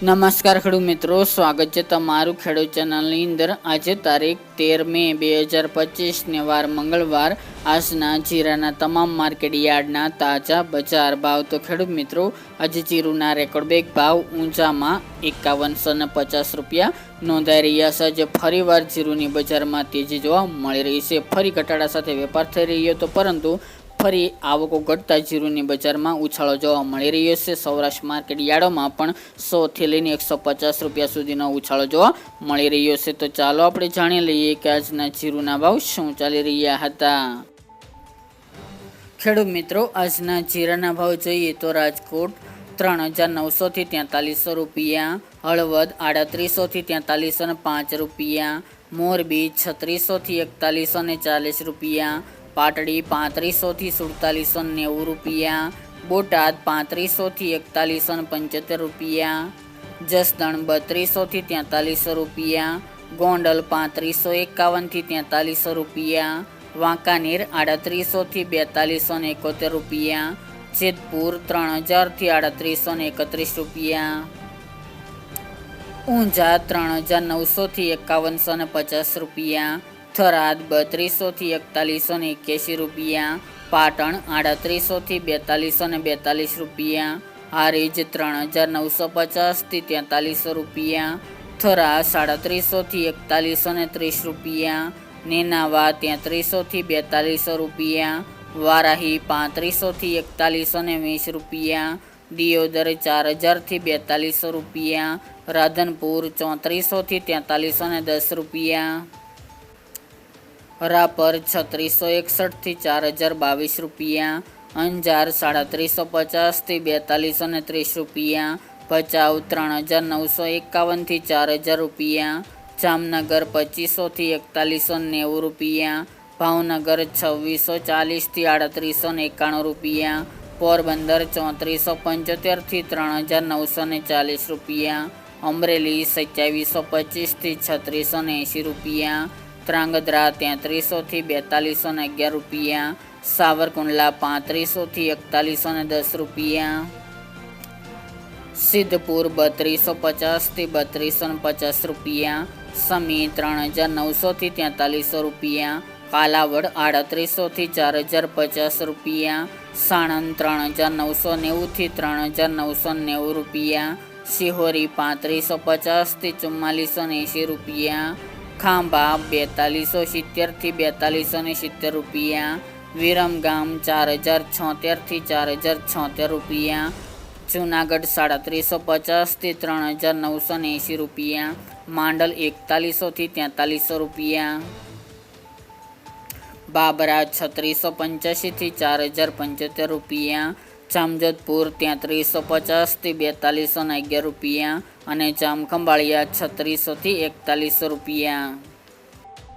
નમસ્કાર ખેડૂત મિત્રો, સ્વાગત છે તમારું ખેડૂત ચેનલની અંદર. આજે તારીખ તેર મે બે હજાર પચીસને વાર મંગળવાર. આજના જીરાના તમામ માર્કેટ યાર્ડના તાજા બજાર ભાવ. તો ખેડૂત મિત્રો, આજે જીરુના રેકોર્ડ બેગ ભાવ ઊંચામાં એકાવનસો ને પચાસ રૂપિયા નોંધાઈ રહ્યા છે. આજે ફરીવાર જીરુની બજારમાં તેજી જોવા મળી રહી છે, ફરી ઘટાડા સાથે વેપાર થઈ રહ્યો હતો. પરંતુ ફરી આવકો ઘટતા જીરુની બજારમાં ઉછાળો જોવા મળી રહ્યો છે. સૌરાષ્ટ્ર માર્કેટ યાર્ડોમાં પણ સોથી લઈને એકસો પચાસ રૂપિયા સુધીનો ઉછાળો જોવા મળી રહ્યો છે. તો ચાલો આપણે જાણી લઈએ કે આજના જીરુના ભાવ શું ચાલી રહ્યા હતા. ખેડૂત મિત્રો, આજના જીરાના ભાવ જોઈએ તો રાજકોટ ત્રણ હજાર નવસોથી તેતાલીસો રૂપિયા, હળવદ આડત્રીસોથી તેતાલીસો ને પાંચ રૂપિયા, મોરબી છત્રીસોથી એકતાલીસો ને ચાલીસ રૂપિયા પાટડી પાંત્રીસોથી સુડતાલીસો નેવું રૂપિયા, બોટાદ પાંત્રીસોથી એકતાલીસો પંચોતેર રૂપિયા, જસદણ બત્રીસોથી તેતાલીસો રૂપિયા, ગોંડલ પાંત્રીસો એકાવનથી તેતાલીસો રૂપિયા, વાંકાનેર આડત્રીસોથી બેતાલીસો ને એકોતેર રૂપિયા, જેતપુર ત્રણ હજારથી આડત્રીસો ને એકત્રીસ રૂપિયા, ઊંઝા ત્રણ હજાર નવસોથી એકાવનસો ને પચાસ રૂપિયા થરાદ બત્રીસોથી એકતાલીસો ને એક્યાસી રૂપિયા, પાટણ આડત્રીસોથી બેતાલીસો ને બેતાલીસ રૂપિયા, હારીજ ત્રણ હજાર નવસો પચાસથી તેતાલીસો રૂપિયા થરા સાડત્રીસોથી એકતાલીસો ને ત્રીસ રૂપિયા, નેનાવા તેત્રીસોથી બેતાલીસો રૂપિયા, વારાહી પાંત્રીસોથી એકતાલીસો ને વીસ રૂપિયા, દિયોદર ચાર હજારથી બેતાલીસો રૂપિયા, રાધનપુર ચોત્રીસોથી તેતાલીસો ને દસ રૂપિયા. રાપર છત્રીસો એકસઠથી ચાર હજાર બાવીસ રૂપિયા, અંજાર સાડત્રીસો પચાસથી બેતાલીસો ને ત્રીસ રૂપિયા, ભચાઉ ત્રણ હજાર નવસો એકાવનથી ચાર હજાર રૂપિયા, જામનગર પચીસોથી એકતાલીસો નેવું રૂપિયા, ભાવનગર છવ્વીસો ચાલીસથી આડત્રીસો ને એકાણું રૂપિયા, પોરબંદર ચોત્રીસો પંચોતેરથી ત્રણ હજાર નવસો ને ચાલીસ રૂપિયા, અમરેલી સત્યાવીસો પચીસથી છત્રીસો ને એંશી રૂપિયા ત્રાંગધ્રા તેત્રીસોથી બેતાલીસો ને અગિયાર રૂપિયા, સાવરકુંડલા પાંત્રીસોથી એકતાલીસો ને દસ રૂપિયા, સિદ્ધપુર બત્રીસો પચાસથી બત્રીસો ને પચાસ રૂપિયા, સમી ત્રણ હજાર નવસોથી તેતાલીસો રૂપિયા, કાલાવડ આડત્રીસોથી ચાર હજાર પચાસ રૂપિયા, સાણંદ ત્રણ હજાર નવસો નેવુંથી ત્રણ હજાર નવસો નેવું રૂપિયા, શિહોરી પાંત્રીસો પચાસથી ચુમ્માલીસો એંશી રૂપિયા ખાંભા બેતાલીસો સિત્તેરથી બેતાલીસો ને સિત્તેર રૂપિયા. વિરમગામ ચાર હજાર છોતેરથી ચાર હજાર છોતેર રૂપિયા. જુનાગઢ સાડત્રીસો પચાસથી ત્રણ હજાર નવસો ને એંશી રૂપિયા. માંડલ એકતાલીસોથી તેતાલીસો રૂપિયા. બાબરા છત્રીસો પંચ્યાસીથી ચાર હજાર પંચોતેર રૂપિયા. જામજોધપુર તેત્રીસો પચાસથી બેતાલીસો ને અગિયાર રૂપિયા અને જામખંભાળિયા છત્રીસોથી એકતાલીસો રૂપિયા.